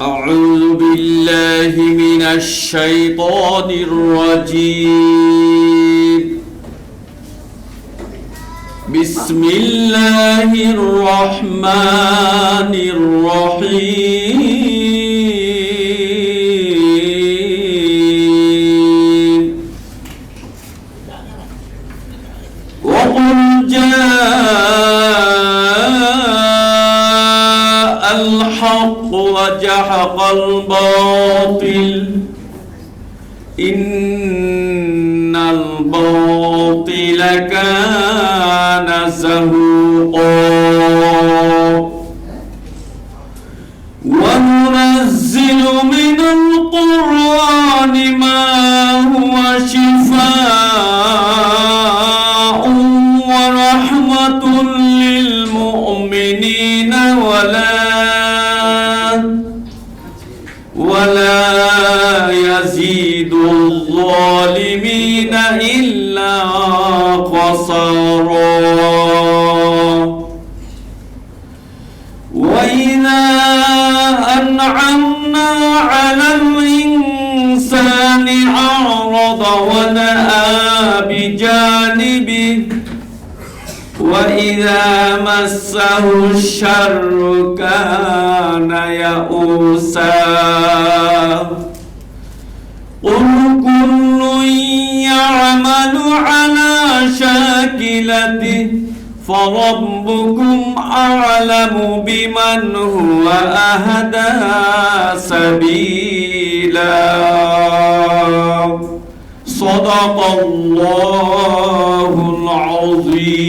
أعوذ بالله من الشيطان الرجيم. بسم الله الرحمن الرحيم. وقل جاء الحق وجحق الباطل إن الباطل كان زهوقا. وننزل من القرآن ما هو شفاء ورحمة للمؤمنين. يزيد الظالمين إلا خسارا. وإذا أنعمنا على الإنسان أعرض ونأى بجانبه وإذا مسه الشر كان يئوسا. يعمل على شاكلته فربكم أعلم بمن هو أهدى سبيلا. صدق الله العظيم.